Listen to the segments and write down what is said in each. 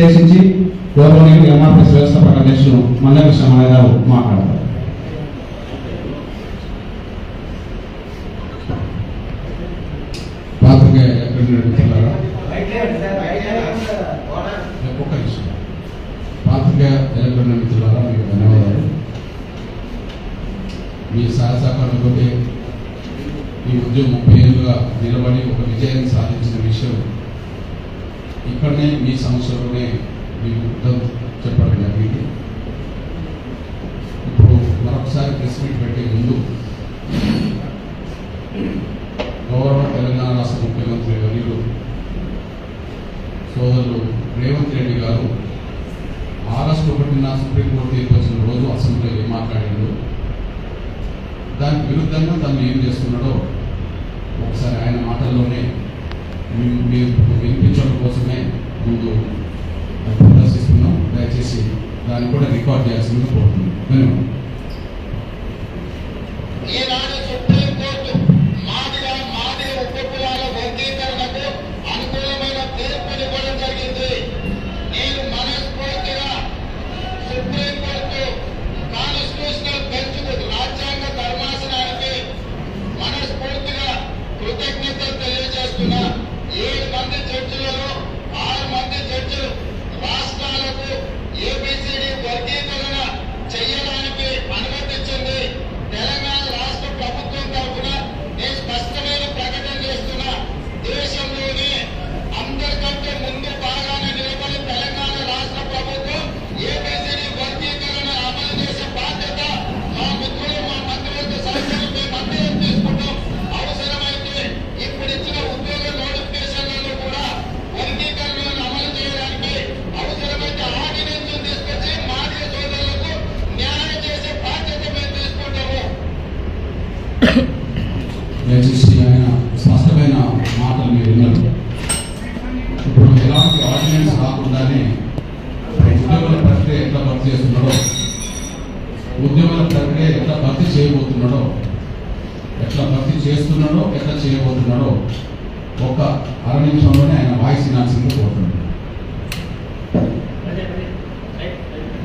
ఉద్దేశించి గౌరవనీయులు ఎంఆర్ఎస్ వ్యవస్థాపక మన మల్లెకృష్ణ మాట్లాడతారు. ఇక్కడనే మీ సంస్థలోనే మీకు ఉత్తరం చెప్పడం జరిగింది. ఇప్పుడు మరొకసారి ప్రెస్ మీట్ పెట్టే ముందు గౌరవ తెలంగాణ రాష్ట్ర ముఖ్యమంత్రి వర్యులు సోదరులు రేవంత్ రెడ్డి గారు ఆగస్టు నా సుప్రీంకోర్టు తీర్పు వచ్చిన రోజు అసెంబ్లీలో ఏం మాట్లాడాడు. దానికి విరుద్ధంగా తను ఏం చేస్తున్నాడో ఒకసారి ఆయన మాటల్లోనే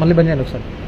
मल्ल बंद सर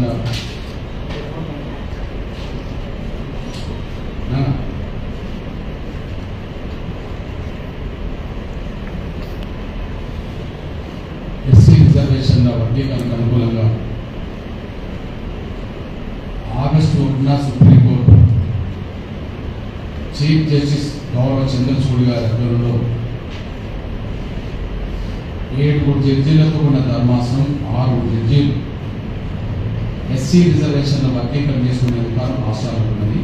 な。ఎస్సీ రిజర్వేషన్ల వర్గీకరణ చేసుకునే అధికారం రాష్ట్రాలకు ఉన్నది.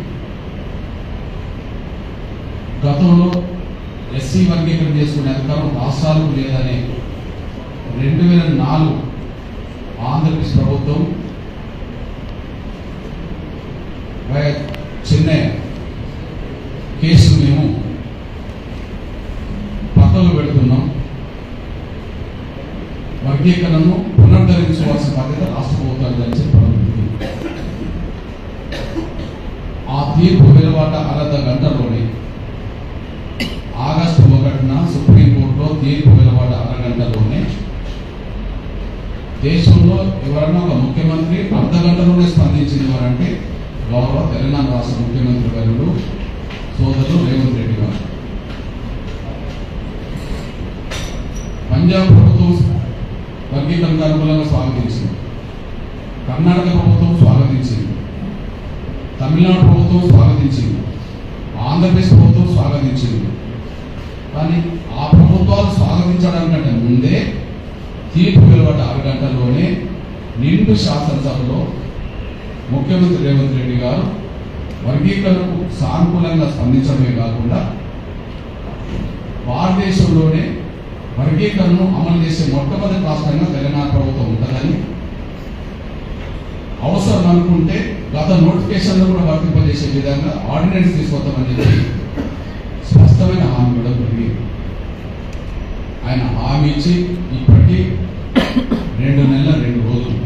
గతంలో ఎస్సీ వర్గీకరణ చేసుకునే అధికారం రాష్ట్రాలకు లేదని రెండు వేల నాలుగు ఆంధ్రప్రదేశ్ ప్రభుత్వం చిన్న కేసు మేము పక్కలు పెడుతున్నాం. వర్గీకరణను పునర్ధరించుకోవాల్సిన బాధ్యత రాష్ట్ర ప్రభుత్వాలు అని తీర్పు వెలువడ్డ అరద గంటలోనే ఆగస్టు ఒకటిన సుప్రీంకోర్టులో తీర్పు వెలువడ్డ అరగంటలోనే దేశంలో ఎవరైనా ఒక ముఖ్యమంత్రి అర్ధ గంటలోనే స్పందించింది వారంటే గౌరవ తెలంగాణ రాష్ట్ర ముఖ్యమంత్రి వర్యులు సోదరుడు రేవంత్ రెడ్డి గారు. పంజాబ్ ప్రభుత్వం వర్గీకరణకు అనుకూలంగా స్వాగతించింది. కర్ణాటక ప్రభుత్వం స్వాగతించింది. తమిళనాడు ప్రభుత్వం స్వాగతించింది. ఆంధ్రప్రదేశ్ ప్రభుత్వం స్వాగతించింది. కానీ ఆ ప్రభుత్వాలు స్వాగతించడానికంటే ముందే తీర్పు వెలువడ్డ ఆరు గంటల్లోనే నిండు శాసనసభలో ముఖ్యమంత్రి రేవంత్ రెడ్డి గారు వర్గీకరణకు సానుకూలంగా స్పందించడమే కాకుండా భారతదేశంలోనే వర్గీకరణను అమలు చేసే మొట్టమొదటి రాష్ట్రంగా తెలంగాణ ప్రభుత్వం ఉంటుందని అవసరం అనుకుంటే గత నోటిఫికేషన్లు కూడా వర్తింపజేసే విధంగా ఆర్డినెన్స్ తీసుకొస్తామని చెప్పి స్పష్టమైన హామీ కూడా దొరికింది ఆయన హామీ ఇచ్చి ఇప్పటికీ రెండు నెలల రెండు రోజులు.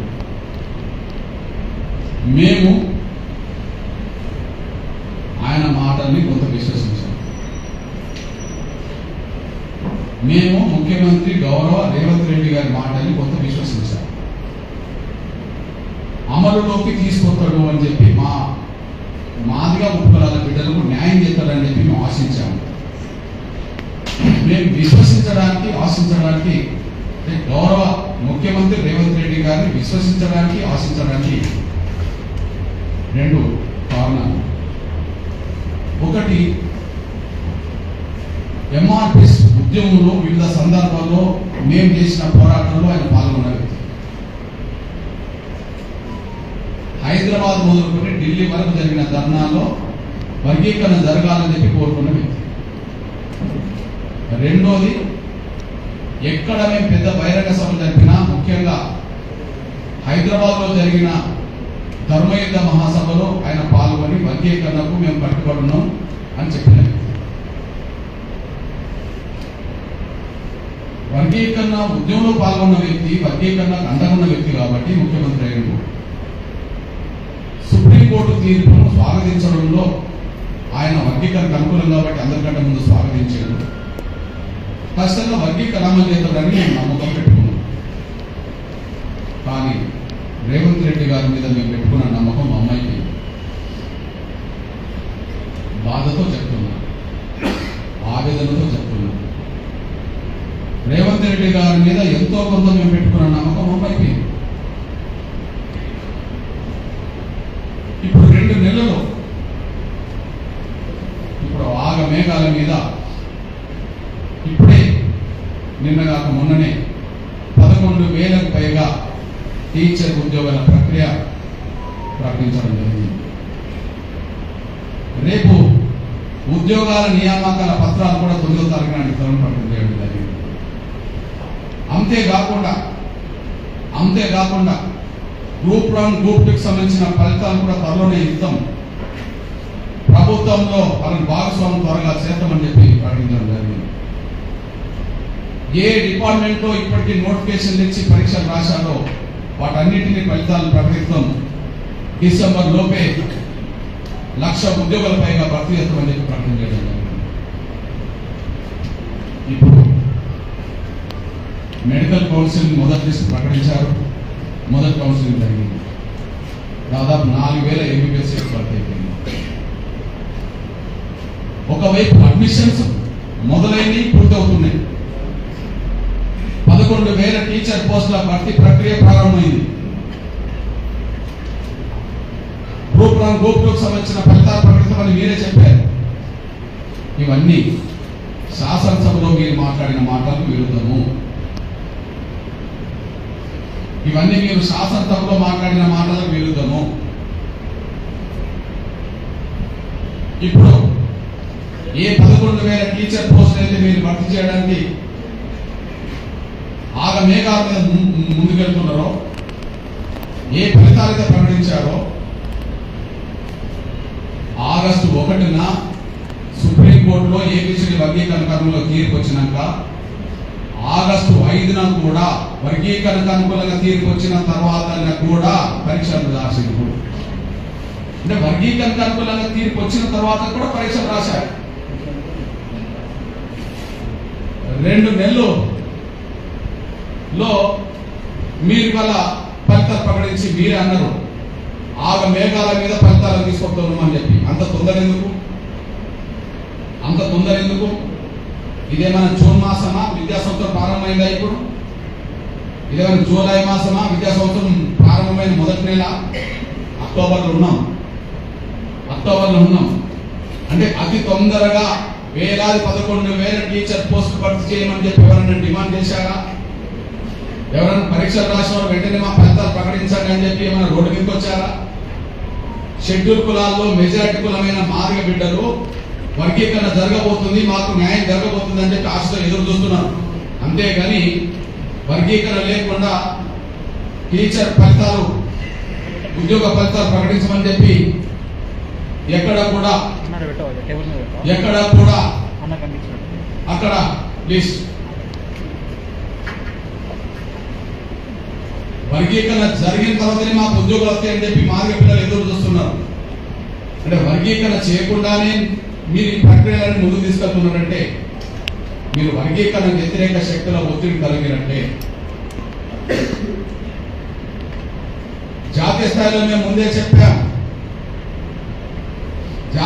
మేము ఆయన మాటల్ని కొంత విశ్వసించాం. మేము ముఖ్యమంత్రి గౌరవ రేవంత్ రెడ్డి గారి మాటల్ని కొంత విశ్వసించాం. అమలులోకి తీసుకొస్తాడు అని చెప్పి మా మాదిగా ఉపకులాల బిడ్డలకు న్యాయం చేస్తాడని చెప్పి మేము ఆశించాము. మేము విశ్వసించడానికి ఆశించడానికి గౌరవ ముఖ్యమంత్రి రేవంత్ రెడ్డి గారిని విశ్వసించడానికి ఆశించడానికి రెండు కారణాలు. ఒకటి ఎంఆర్పిఎస్ ఉద్యమంలో వివిధ సందర్భాల్లో మేము చేసిన పోరాటంలో ఆయన పాల్గొన్నారు వ్యక్తి హైదరాబాద్ మొదలుకొని ఢిల్లీ వరకు జరిగిన ధర్నాలో వర్గీకరణ జరగాలని చెప్పి కోరుకున్న వ్యక్తి. రెండోది ఎక్కడ మేము పెద్ద బహిరంగ సభలు జరిపినా ముఖ్యంగా హైదరాబాద్లో జరిగిన ధర్మయుద్ధ మహాసభలో ఆయన పాల్గొని వర్గీకరణకు మేము కట్టుబడి అని చెప్పిన వర్గీకరణ ఉద్యమంలో పాల్గొన్న వ్యక్తి వర్గీకరణకు అండగున్న వ్యక్తి కాబట్టి ముఖ్యమంత్రి అయిన సుప్రీంకోర్టు తీర్పును స్వాగతించడంలో ఆయన వర్గీకరణకు అనుకూలం కాబట్టి అందరికంటే ముందు స్వాగతించాడు ఖచ్చితంగా వర్గీకరణ అమలు నేను నమ్మకం పెట్టుకున్నాను. కానీ రేవంత్ రెడ్డి గారి మీద మేము పెట్టుకున్న నమ్మకం మా అమ్మాయికి బాధతో చెప్తున్నా ఆవేదనతో చెప్తున్నా రేవంత్ రెడ్డి గారి మీద ఎంతో కొంత మేము పెట్టుకున్న నమ్మకం అమ్మాయికి ఇప్పుడు రెండు ఇప్పుడు ఆగ మేఘాల మీద ఇప్పుడే నిన్న కాక మొన్ననే పదకొండు వేలకు పైగా టీచర్ ఉద్యోగాల ప్రక్రియ ప్రకటించడం జరిగింది. రేపు ఉద్యోగాల నియామకాల పత్రాలు కూడా తొమ్మిదో తారీఖు నాటి తరం ప్రకటన చేయడం జరిగింది. అంతేకాకుండా అంతేకాకుండా గ్రూప్ వన్ గ్రూప్ టూకి సంబంధించిన ఫలితాలు కూడా త్వరలోనే ఇద్దాం ప్రభుత్వంలో వాళ్ళకి భాగస్వామ్యం త్వరగా చేస్తామని చెప్పి ప్రకటించడం జరిగింది. ఏ డిపార్ట్మెంట్లో ఇప్పటికీ నోటిఫికేషన్ ఇచ్చి పరీక్షలు రాశారో వాటన్నిటిని ఫలితాలు ప్రకటిస్తాం. డిసెంబర్ లోపే లక్ష ఉద్యోగాల పైగా భర్తీ చేస్తామని చెప్పి ప్రకటన చేయడం ఇప్పుడు మెడికల్ కౌన్సిల్ మొదటి లిస్ట్ ప్రకటించారు. మొదటి కౌన్సిలింగ్ జరిగింది. దాదాపు నాలుగు వేల ఎంబీబీఎస్ భర్తీ అయిపోయింది. ఒకవైపు అడ్మిషన్స్ మొదలైనవి పూర్తవుతున్నాయి పదకొండు వేల టీచర్ పోస్టుల భర్తీ ప్రక్రియ ప్రారంభమైంది. గ్రూప్ వన్ గ్రూప్ టూకి సంబంధించిన ఫలితాలు ప్రకటిస్తామని మీరే చెప్పారు. ఇవన్నీ శాసనసభలో మీరు మాట్లాడిన మాటలకు విరుద్ధము. ఇవన్నీ మీరు శాసనసభలో మాట్లాడిన మాటలకు విరుద్ధము ఇప్పుడు ఏ పదకొండు వేల టీచర్ పోస్ట్ అయితే మీరు భర్తీ చేయడానికి ఆగ మేఘాల మీద ముందుకెళ్తున్నారో ఏ ఫలితాలైతే ప్రకటించారో ఆగస్టు ఒకటిన సుప్రీంకోర్టులో ఏబిసిడి వర్గీకరణ తీర్పు వచ్చినాక ఆగస్టు ఐదున కూడా వర్గీకరణకు అనుకూలంగా తీర్పు వచ్చిన తర్వాత కూడా పరీక్షలు రాసింది అంటే వర్గీకరణకు అనుకూలంగా తీర్పు వచ్చిన తర్వాత కూడా పరీక్షలు రాశారు. రెండు నెలలు లో మీరు వల్ల ఫలితాలు ప్రకటించి మీరే అన్నారు. ఆగ మేఘాల మీద ఫలితాలు తీసుకొస్తున్నామని చెప్పి. అంత తొందర ఎందుకు? అంత తొందర ఎందుకు? ఇదేమైనా జూన్ మాసమా? విద్యా సంవత్సరం ప్రారంభమైందా ఇప్పుడు? ఇదేమైనా జూలై మాసమా? విద్యా సంవత్సరం ప్రారంభమైన మొదటి నెల? అక్టోబర్లో ఉన్నాం. అక్టోబర్లో ఉన్నాం. అంటే అతి తొందరగా వేలాది పదకొండు వేల టీచర్ పోస్ట్ భర్తీ చేయమని చెప్పి ఎవరైనా డిమాండ్ చేశారా? ఎవరైనా పరీక్షలు రాసిన వెంటనే మా ఫలితాలు ప్రకటించండి అని చెప్పి ఏమైనా రోడ్డు మీదకి వచ్చారా? షెడ్యూల్ కులాల్లో మెజారిటీ కులమైన మార్గ బిడ్డలు వర్గీకరణ జరగబోతుంది మాకు న్యాయం జరగబోతుంది అని చెప్పి ఆశతో ఎదురు చూస్తున్నారు. అంతేగాని వర్గీకరణ లేకుండా టీచర్ ఫలితాలు ఉద్యోగ ఫలితాలు ప్రకటించమని చెప్పి ఎక్కడ కూడా ఎక్కడ కూడా. అక్కడ ప్లీజ్. వర్గీకరణ జరిగిన తర్వాతనే మాకు ఉద్యోగాలు వస్తాయని చెప్పి మార్గ పిల్లలు ఎదురు చూస్తున్నారు. అంటే వర్గీకరణ చేయకుండానే మీరు ఈ ప్రక్రియలను ముందుకు తీసుకెళ్తున్నారంటే మీరు వర్గీకరణ వ్యతిరేక శక్తుల ఒత్తిడి కలిగినట్టే. జాతీయ స్థాయిలో మేము ముందే చెప్పాం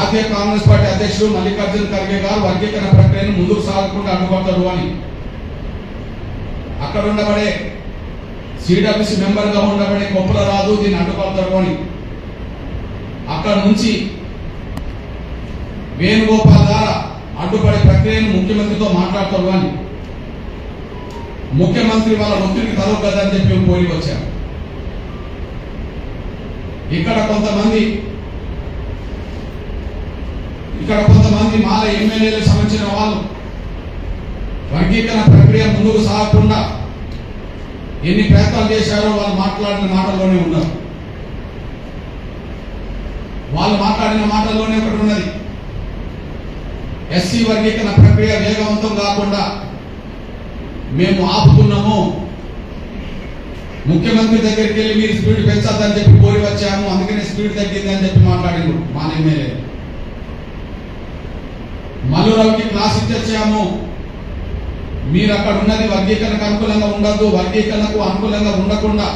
జాతీయ కాంగ్రెస్ పార్టీ అధ్యక్షుడు మల్లికార్జున్ ఖర్గే గారు వర్గీకరణ ప్రక్రియను ముందుకు సాగకుండా అడ్డుపడతారు అని. అక్కడ ఉండబడే సిడబ్ల్యూసి మెంబర్గా ఉండబడే కొప్పుల రాదు దీన్ని అడ్డుపడతారు అని. అక్కడ నుంచి వేణుగోపాల్ ద్వారా అడ్డుపడే ప్రక్రియను ముఖ్యమంత్రితో మాట్లాడతారు అని. ముఖ్యమంత్రి వాళ్ళ ఒత్తిడికి తలవద్దని చెప్పి మేము పోయి వచ్చాం ఇక్కడ కొంతమంది ఇక్కడ కొంతమంది మాల ఎమ్మెల్యేలకు సంబంధించిన వాళ్ళు వర్గీకరణ ప్రక్రియ ముందుకు సాగకుండా ఎన్ని ప్రయత్నాలు చేశారో వాళ్ళు మాట్లాడిన మాటల్లోనే ఉన్నారు. వాళ్ళు మాట్లాడిన మాటల్లోనే ఒకటి ఉన్నది. ఎస్సీ వర్గీకరణ ప్రక్రియ వేగవంతం కాకుండా మేము ఆపుతున్నాము. ముఖ్యమంత్రి దగ్గరికి వెళ్ళి మీరు స్పీడ్ పెంచొద్దని చెప్పి కోరి వచ్చాము. అందుకనే స్పీడ్ తగ్గిందని చెప్పి మాట్లాడిండు మా ఎమ్మెల్యే. మల్లురావుకి క్లాస్ ఇచ్చాము మీరు అక్కడ ఉన్నది వర్గీకరణకు అనుకూలంగా ఉండదు వర్గీకరణకు అనుకూలంగా ఉండకుండా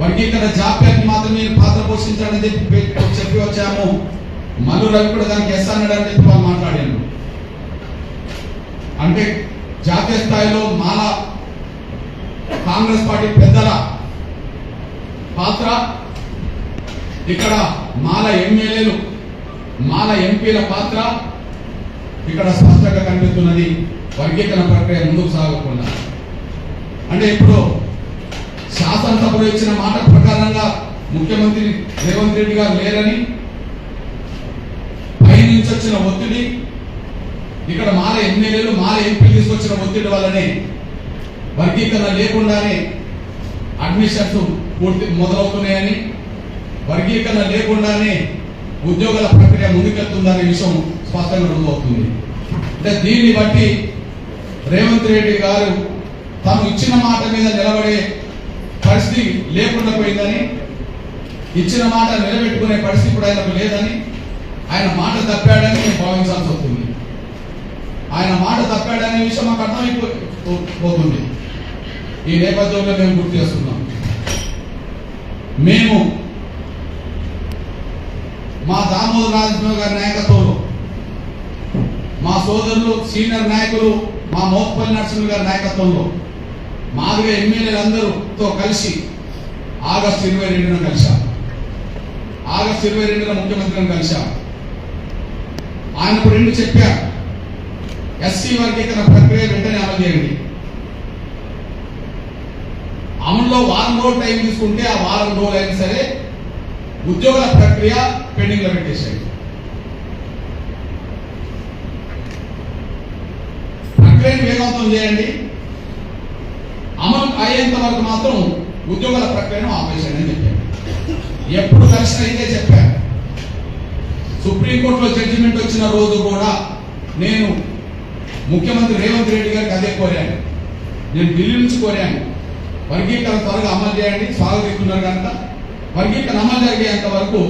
వర్గీకరణ జాప్యాన్ని మాత్రమే పాత్ర పోషించాలని చెప్పి చెప్పి వచ్చాము. మల్లు రవి కూడా దానికి ఎస్ అన్నాడు అని చెప్పి వాళ్ళు మాట్లాడారు. అంటే జాతీయ స్థాయిలో మాల కాంగ్రెస్ పార్టీ పెద్దల పాత్ర ఇక్కడ మాల ఎమ్మెల్యేలు మాల ఎంపీల పాత్ర ఇక్కడ స్పష్టంగా కనిపిస్తున్నది వర్గీకరణ ప్రక్రియ ముందుకు సాగకుండా. అంటే ఇప్పుడు శాసనసభలో ఇచ్చిన మాట ప్రకారంగా ముఖ్యమంత్రి రేవంత్ రెడ్డి గారు లేరని పైనుంచి వచ్చిన ఒత్తిడి ఇక్కడ మాల ఎమ్మెల్యేలు మాల ఎంపీలు తీసుకొచ్చిన ఒత్తిడి వల్లనే వర్గీకరణ లేకుండానే అడ్మిషన్స్ పూర్తి మొదలవుతున్నాయని వర్గీకరణ లేకుండానే ఉద్యోగాల ప్రక్రియ ముందుకెళ్తుందనే విషయం స్పష్టంగా రుజువవుతుంది అంటే దీన్ని బట్టి రేవంత్ రెడ్డి గారు తాను ఇచ్చిన మాట మీద నిలబడే పరిస్థితి లేకుండా పోయిందని ఇచ్చిన మాట నిలబెట్టుకునే పరిస్థితి కూడా ఆయనకు లేదని ఆయన మాట తప్పాడని నేను భావించాల్సి వస్తుంది. ఆయన మాట తప్పాడనే విషయం మాకు అర్థమైపోతుంది. ఈ నేపథ్యంలో మేము గుర్తు చేస్తున్నాం. మేము మా దామోదర రాజకీయ గారి నాయకత్వంలో మా సోదరులు సీనియర్ నాయకులు మా మోత్పల్లి నరసింహ గారి నాయకత్వంలో మాదిగా ఎమ్మెల్యేలందరూతో కలిసి ఆగస్టు ఇరవై రెండున కలిశాం. ఆగస్టు ఇరవై రెండున ముఖ్యమంత్రిని కలిశాం. ఆయన రెండు చెప్పారు ఎస్సీ వర్గీకరణ ప్రక్రియ వెంటనే అమలు చేయండి. అమలులో వారం రోజులు టైం తీసుకుంటే ఆ వారం రోజులు అయినా సరే ఉద్యోగుల ప్రక్రియ పెండింగ్లో పెట్టేశాయి కంప్లైంట్ వేగవంతం చేయండి. అమలు అయ్యేంత వరకు మాత్రం ఉద్యోగాల ప్రక్రియను ఆపేశాడు అని చెప్పాను ఎప్పుడు కలిసిన ఇదే చెప్పాను సుప్రీంకోర్టులో జడ్జిమెంట్ వచ్చిన రోజు కూడా నేను ముఖ్యమంత్రి రేవంత్ రెడ్డి గారికి అదే కోరాను. నేను ఢిల్లీ నుంచి కోరాను. వర్గీకరణ త్వరగా అమలు చేయండి. స్వాగతిస్తున్నారు కనుక. వర్గీకరణ అమలు జరిగేంత వరకు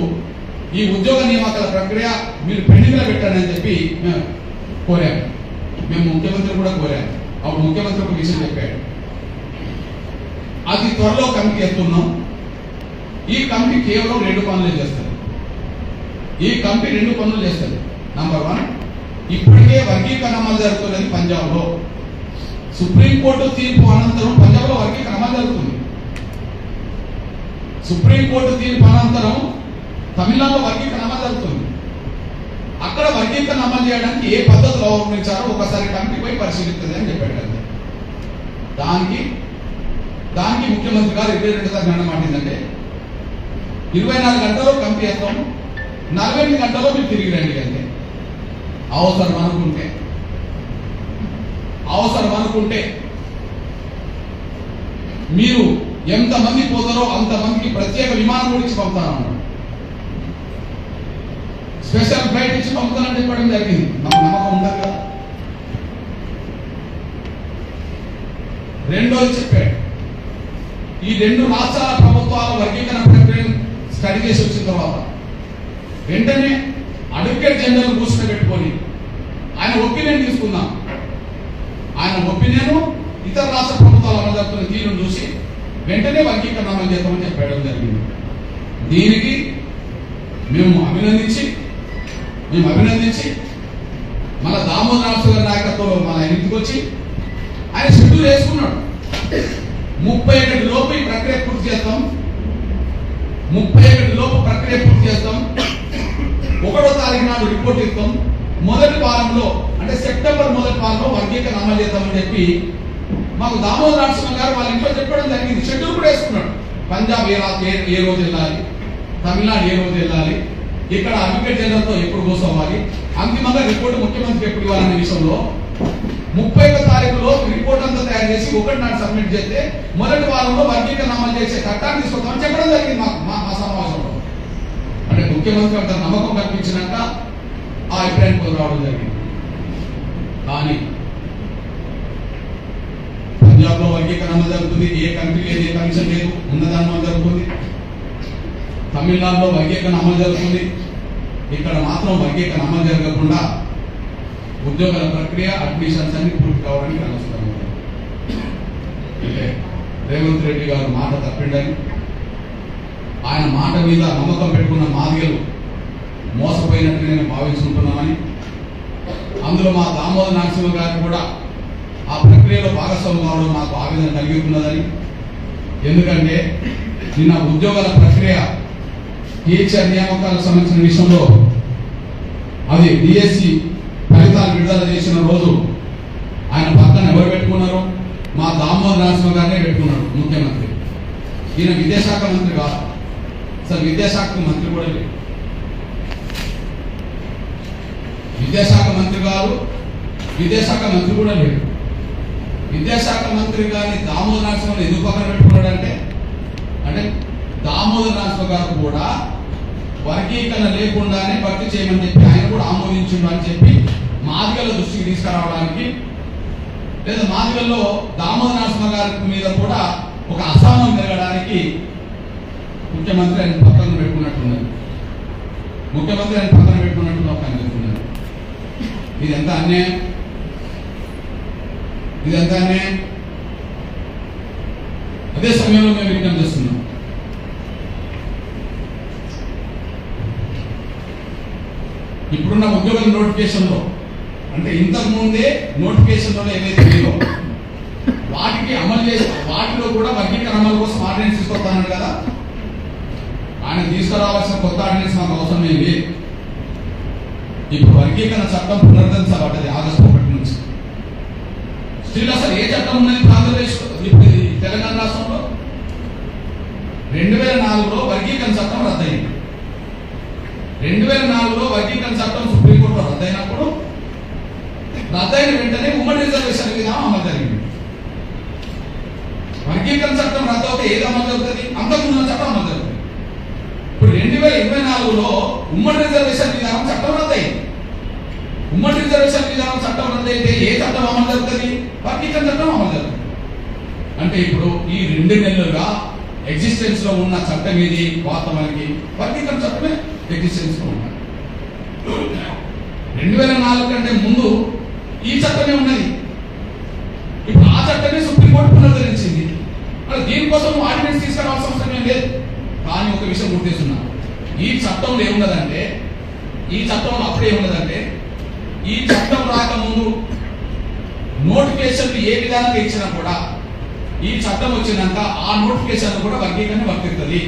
ఈ ఉద్యోగ నియామకాల ప్రక్రియ మీరు పెండింగ్లో పెట్టారని అని చెప్పి మేము కోరాము మేము ముఖ్యమంత్రి కూడా కోరాం అప్పుడు ముఖ్యమంత్రి ఒక విషయం చెప్పాడు. అది త్వరలో కమిటీ ఎత్తున్నాం. ఈ కమిటీ కేవలం రెండు పనులు చేస్తారు ఈ కమిటీ రెండు పనులు చేస్తారు నంబర్ వన్ ఇప్పటికే వర్గీకరణ అమలు జరుగుతున్నది పంజాబ్లో. సుప్రీంకోర్టు తీర్పు అనంతరం పంజాబ్లో వర్గీకరణ అమలు జరుగుతుంది. సుప్రీంకోర్టు తీర్పు అనంతరం తమిళనాడులో వర్గీకరణ అమలు జరుగుతుంది. అక్కడ వర్గీకరణ అమలు చేయడానికి ఏ పద్ధతులు అవలంబించారో ఒకసారి కమిటీ పోయి పరిశీలిస్తుంది అని చెప్పాడు. దానికి దానికి ముఖ్యమంత్రి గారు ఇరవై రెండు సార్లు నిర్ణయం మాటిందంటే ఇరవై నాలుగు గంటల్లో కమిటీ వేస్తాము నలభై ఎనిమిది గంటల్లో మీరు తిరిగి రండి అంతే. అవసరం అనుకుంటే. అవసరం అనుకుంటే. మీరు ఎంతమంది పోతారో అంతమందికి ప్రత్యేక విమానం గురించి పంపుతాను స్పెషల్ ఫ్లైట్ ఇచ్చి పంపుతానని చెప్పడం జరిగింది. నాకు నమ్మకం ఉందా కదా రెండోది చెప్పాడు. ఈ రెండు రాష్ట్రాల ప్రభుత్వాల వర్గీకరణ ప్రక్రియను స్టడీ చేసి వచ్చిన తర్వాత వెంటనే అడ్వకేట్ జనరల్ కూర్చుని పెట్టుకొని ఆయన ఒపీనియన్ తీసుకుందాం. ఆయన ఒపీనియన్ ఇతర రాష్ట్ర ప్రభుత్వాలు అమలు జరుగుతున్న తీరును చూసి వెంటనే వర్గీకరణ అమలు చేద్దామని చెప్పడం జరిగింది. దీనికి మేము అభినందించి మేము అభినందించి మన దామోదరాసు గారి నాయకత్వంలో మన ఇంటికి వచ్చి ఆయన షెడ్యూల్ వేసుకున్నాడు. ముప్పై ఒకటి లోపు ఈ ప్రక్రియ పూర్తి చేస్తాం. ముప్పై ఒకటి లోపు ప్రక్రియ పూర్తి చేస్తాం. ఒకటో తారీఖు నాడు రిపోర్ట్ ఇస్తాం. మొదటి వారంలో అంటే సెప్టెంబర్ మొదటి వారంలో వర్గీకరణ అమలు చేద్దామని చెప్పి మాకు దామోదర గారు వాళ్ళ ఇంట్లో చెప్పడం జరిగింది. షెడ్యూల్ కూడా వేసుకున్నాడు. పంజాబ్ ఏ ఏ- ఏ రోజు వెళ్ళాలి? తమిళనాడు ఏ రోజు వెళ్ళాలి? ఇక్కడ అడ్వకేట్ జనరల్తో ఎప్పుడు కూర్చోవాలి అంతిమంగా రిపోర్ట్ ముఖ్యమంత్రికి ఎప్పుడు ఇవ్వాలనే విషయంలో? ముప్పై ఒక తారీఖులో రిపోర్ట్ అంతా తయారు చేసి ఒకటి నాడు సబ్మిట్ చేస్తే మొదటి వారంలో వర్గీకరణ అమలు చేసే చట్టాన్ని తీసుకొస్తామని చెప్పడం జరిగింది మాకు మా మా సమావేశంలో. అంటే ముఖ్యమంత్రి అంత నమ్మకం కల్పించినాక ఆ అభిప్రాయం కుదరవడం జరిగింది. కానీ పంజాబ్లో వర్గీకరణ అమలు జరుగుతుంది ఏ కంట్రీ లేదు ఏ కమిషన్ లేదు ఉన్నదాని జరుగుతుంది. తమిళనాడులో వర్గీకరణ అమలు జరుగుతుంది. ఇక్కడ మాత్రం వర్గీకరణ అమలు జరగకుండా ఉద్యోగాల ప్రక్రియ అడ్మిషన్స్ అన్ని పూర్తి కావడానికి అనుసరం అంటే రేవంత్ రెడ్డి గారు మాట తప్పిండని ఆయన మాట మీద నమ్మకం పెట్టుకున్న మాదిగలు మోసపోయినట్టు నేను భావించుకుంటున్నామని అందులో మా దామోదర నరసింహ గారు కూడా ఆ ప్రక్రియలో భాగస్వామి కావడం మాకు ఆవేదన కలిగి ఉన్నదని ఎందుకంటే నిన్న ఉద్యోగాల ప్రక్రియ టీచర్ నియామకాలకు సంబంధించిన విషయంలో అది డిఎస్సి ఫలితాలు విడుదల చేసిన రోజు ఆయన పక్కన ఎవరు పెట్టుకున్నారు? మా దామోదర నరసింహ గారినే పెట్టుకున్నాడు ముఖ్యమంత్రి. ఈయన విద్యాశాఖ మంత్రి కాదు. అసలు విద్యాశాఖ మంత్రి కూడా లేదు విద్యాశాఖ మంత్రి గారు విద్యాశాఖ మంత్రి కూడా లేడు. విద్యాశాఖ మంత్రి గారిని దామోదర నరసింహని ఎందుకు పక్కన పెట్టుకున్నాడంటే అంటే దామోదర నరసింహ గారు కూడా వర్గీకరణ లేకుండానే భర్తీ చేయమని చెప్పి ఆయన కూడా ఆమోదించుండు అని చెప్పి మాదిగల దృష్టికి తీసుకురావడానికి లేదా మాదిగల్లో దామోదర నరసింహ గారి మీద కూడా ఒక అసహనం పెరగడానికి ముఖ్యమంత్రి ఆయన పక్కన పెట్టుకున్నట్టున్నది. ముఖ్యమంత్రి ఆయన పక్కన పెట్టుకున్నట్టు నాకు అనిపిస్తున్నది ఇది ఎంత అన్యాయం. ఇది ఎంత అన్యాయం. అదే సమయంలో మేము విజ్ఞప్తి చేస్తున్నాం. ఇప్పుడున్న ఉద్యోగుల నోటిఫికేషన్లో అంటే ఇంతకు ముందే నోటిఫికేషన్లో ఏవైతే లేవో వాటికి అమలు చేసి వాటిలో కూడా వర్గీకరణ అమలు కోసం ఆర్డినెన్స్ తీసుకొస్తాను కదా? ఆయన తీసుకురావాల్సిన కొత్త ఆర్డినెన్స్ మాకు అవసరం ఏంటి ఇప్పుడు వర్గీకరణ చట్టం పునరుద్ధరించబడ్డది ఆగస్టు ఒకటి నుంచి. స్టిల్ అసలు ఏ చట్టం ఉన్నది ఆంధ్రప్రదేశ్ తెలంగాణ రాష్ట్రంలో? రెండు వేల నాలుగులో వర్గీకరణ చట్టం రద్దయింది. రెండు వేల నాలుగులో వర్గీకరణ చట్టం సుప్రీంకోర్టు రద్దయినప్పుడు రద్దయిన వెంటనే ఉమ్మడి రిజర్వేషన్ విధానం అమలు జరిగింది. వర్గీకరణ చట్టం రద్దు అవుతే ఏది అమలు జరుగుతుంది? అంతకుముందు చట్టం అమలు జరుగుతుంది. రెండు వేల ఇరవై నాలుగులో ఉమ్మడి రిజర్వేషన్ విధానం చట్టం రద్దయింది. ఉమ్మడి రిజర్వేషన్ విధానం చట్టం రద్దయితే ఏ చట్టం అమలు జరుగుతుంది? వర్గీకరణ చట్టం అమలు జరుగుతుంది. అంటే ఇప్పుడు ఈ రెండు నెలలుగా ఎగ్జిస్టెన్స్లో ఉన్న చట్టం ఏది? వాస్తవానికి వర్గీకరణ చట్టమే ఎగ్జిస్టెన్స్లో ఉన్నది. రెండు వేల నాలుగు కంటే ముందు ఈ చట్టమే ఉన్నది. ఇప్పుడు ఆ చట్టమే సుప్రీంకోర్టు పునరుద్ధరించింది. మరి దీనికోసం ఆర్డినెన్స్ తీసుకురావాల్సిన అవసరం ఏం లేదు. కానీ ఒక విషయం గుర్తిస్తున్నా ఈ చట్టంలో ఏమున్నదంటే ఈ చట్టంలో అప్పుడు ఏమున్నదంటే ఈ చట్టం రాకముందు నోటిఫికేషన్ ఏ విధానంగా ఇచ్చినా కూడా ఈ చట్టం వచ్చినాక ఆ నోటిఫికేషన్ కూడా వర్గీకరణ వర్తిస్తుంది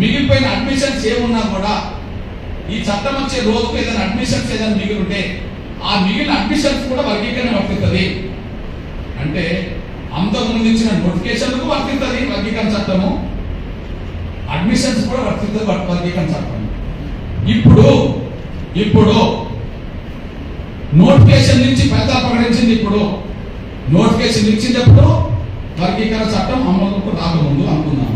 మిగిలిపోయిన అడ్మిషన్స్ ఏమున్నా కూడా ఈ చట్టం వచ్చే రోజుకు ఏదైనా అడ్మిషన్స్ ఏదైనా మిగిలి ఉంటే ఆ మిగిలిన అడ్మిషన్స్ కూడా వర్గీకరణ వర్తిస్తుంది అంటే అంతకుముందు ఇచ్చిన నోటిఫికేషన్కు వర్తిస్తుంది వర్గీకరణ చట్టము. అడ్మిషన్స్ కూడా వర్తిస్తుంది వర్గీకరణ చట్టం ఇప్పుడు ఇప్పుడు నోటిఫికేషన్ నుంచి పెద్ద ప్రకటించింది ఇప్పుడు నోటిఫికేషన్ ఇచ్చింది వర్గీకరణ చట్టం అమలుకు రాకముందు అనుకున్నాం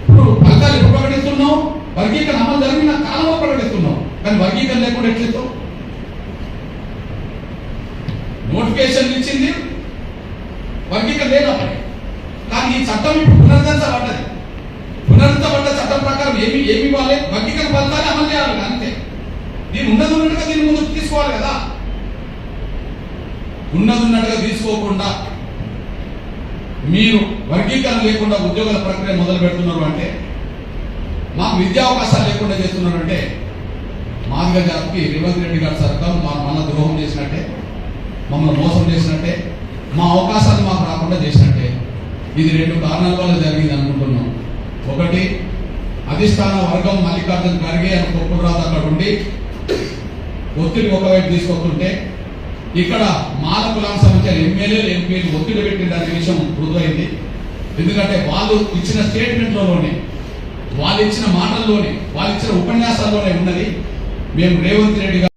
ఇప్పుడు ఫలితాలు ఎప్పుడు ప్రకటిస్తున్నాం వర్గీకరణ అమలు జరిగిన కాలంలో ప్రకటిస్తున్నాం కానీ వర్గీకరణ లేకుండా ఎట్లయితే నోటిఫికేషన్ ఇచ్చింది వర్గీకరణ లేదు అప్పటి కానీ ఈ చట్టం ఇప్పుడు పునరుద్ధరించబడ్డది. పునరుద్ధరించబడ్డ చట్టం ప్రకారం ఏమి ఏమి ఇవ్వాలి? వర్గీకరణ ఫలితాలు అమలు చేయాలి అంతే. దీని ఉన్నది ఉన్నట్టుగా దీని ముందు తీసుకోవాలి కదా. ఉన్నది ఉన్నట్టుగా తీసుకోకుండా మీరు వర్గీకరణ లేకుండా ఉద్యోగాల ప్రక్రియ మొదలు పెడుతున్నారు అంటే మాకు విద్యా అవకాశాలు లేకుండా చేస్తున్నారు అంటే మాదిగ జాతికి రేవంత్ రెడ్డి గారి సర్కారు మా మన ద్రోహం చేసినట్టే మమ్మల్ని మోసం చేసినట్టే మా అవకాశాలు మాకు రాకుండా చేసినట్టే. ఇది రెండు కారణాల వల్ల జరిగింది అనుకుంటున్నాం. ఒకటి అధిష్టాన వర్గం మల్లికార్జున ఖర్గే అని కొప్పురాజు అక్కడ ఉండి ఒత్తిడి ఒకవైపు తీసుకొస్తుంటే ఇక్కడ మాల కులానికి సంబంధించిన ఎమ్మెల్యేలు ఎంపీలు ఒత్తిడి పెట్టిన దాని విషయం మృదువైంది. ఎందుకంటే వాళ్ళు ఇచ్చిన స్టేట్మెంట్లలోనే వాళ్ళు ఇచ్చిన మాటల్లోనే వాళ్ళు ఇచ్చిన ఉపన్యాసాల్లోనే ఉన్నది. మేము రేవంత్ రెడ్డి గారు